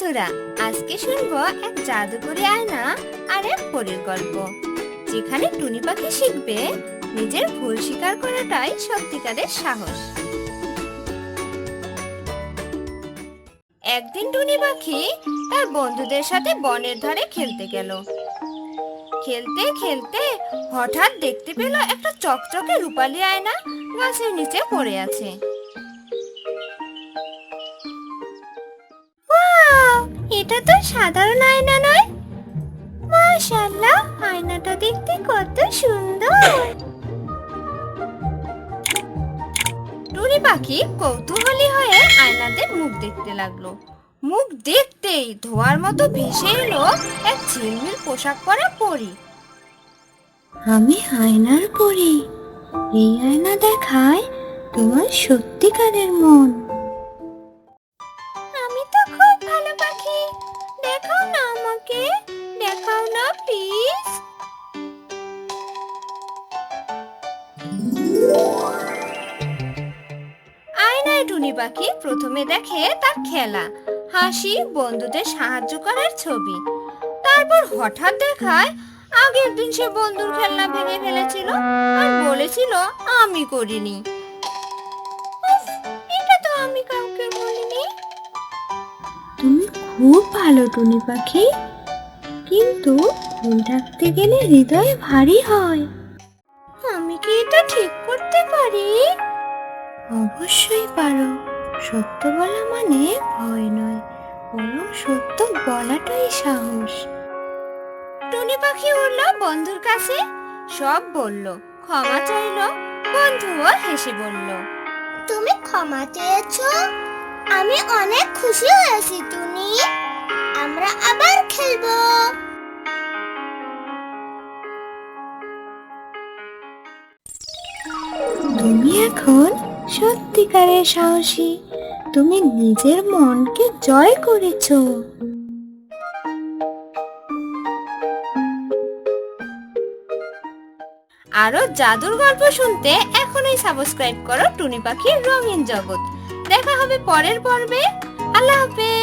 বন্ধুরা, আজকে শুনব এক জাদুকরি আয়না আর এক পরীর গল্প, যেখানে টুনি পাখি শিখবে নিজের ভুল স্বীকার করাটাই সত্যিকারের সাহস। একদিন টুনি পাখি তার বন্ধুদের সাথে বনের ধারে খেলতে গেল। খেলতে খেলতে হঠাৎ দেখতে পেল একটা চকচকে রূপালী আয়না গাছের নিচে পড়ে আছে। এটা তো সাধারণ আয়না নয়। আয়নাটা দেখতে কত সুন্দর। টুনি পাখি কৌতূহলী হয়ে মুখ দেখতে লাগল। মুখ দেখতেই ধোয়ার মতো ভেসে এলো এক ঝিলমিল পোশাক পরা পরী। আমি আয়নার পরি। এই আয়না দেখায় তোমার সত্যিকারের মন। আয়নায় টুনি পাখি প্রথমে দেখে তার খেলা, হাসি, বন্ধুদের সাহায্য করার ছবি। তারপর হঠাৎ দেখায়, আগের দিন সে বন্ধুর খেলনা ভেঙে ফেলেছিল আর বলেছিল আমি করিনি। এটা তো আমি কাউকে বলিনি। তুমি খুব ভালো টুনি পাখি। কিন্তু ডাকতে গেলে হৃদয় ভারী হয়। আমি কি এটা ঠিক করতে পারি? অবশ্যই পারো। সত্য বলা মানে ভয় নয় বরং সত্য বলাটাই সাহস। টুনি পাখি উড়লো বন্ধুর কাছে। সব বলল ক্ষমা চাইলো বন্ধুও হেসে বলল তুমি ক্ষমা চেয়েছো? আমি অনেক খুশি হয়েছি টুনি। আমরা আবার খেলব। তুমি এখন সত্যিকারের সাহসী। তুমি নিজের মনকে জয় করেছ। আরও জাদুর গল্প শুনতে এখনই সাবস্ক্রাইব করো টুনি পাখির রঙিন জগৎ। দেখা হবে পরের পর্বে। আল্লাহ হাফেজ।